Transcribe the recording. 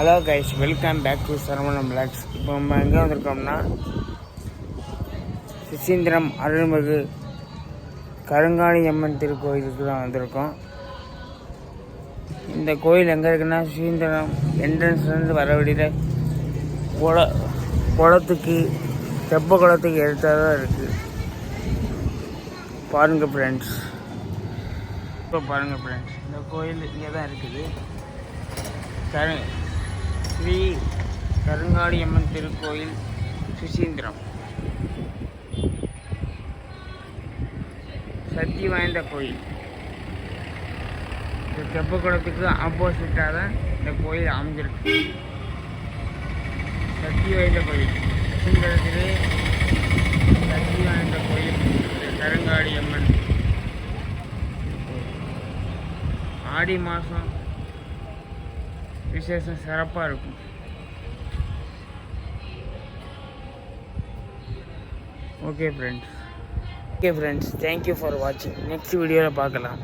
Hello guys welcome back to Saravanam blogs இப்போ நம்ம எங்கே வந்திருக்கோம்னா சுசீந்திரம் அருள்மிகு கருங்காலி அம்மன் திருக்கோயிலுக்கு தான் வந்திருக்கோம். இந்த கோயில் எங்கே இருக்குன்னா சுசீந்திரம் என்ட்ரன்ஸ்லேருந்து வர வழியில் குள குளத்துக்கு தெப்ப குளத்துக்கு எடுத்தால் தான் இருக்குது பாருங்கள் ஃப்ரெண்ட்ஸ் இப்போ பாருங்கள் ஃப்ரெண்ட்ஸ் இந்த கோயில் இங்கே தான் இருக்குது. கரு ஸ்ரீ கருங்காளியம்மன் திருக்கோயில் சுசீந்திரம். சக்தி வாய்ந்த கோயில். இந்த தெப்பக்குளத்துக்கு ஆப்போசிட்டாக தான் இந்த கோயில் அமைஞ்சிருக்கு. சக்தி வாய்ந்த கோயில். சுசீந்திரத்திலே சக்தி வாய்ந்த கோயில் கருங்காளியம்மன். அம்மன் ஆடி மாதம் விசேஷம் சிறப்பாக இருக்கும். Okay friends okay friends thank you for வாட்சிங் நெக்ஸ்ட் வீடியோவில் பார்க்கலாம்.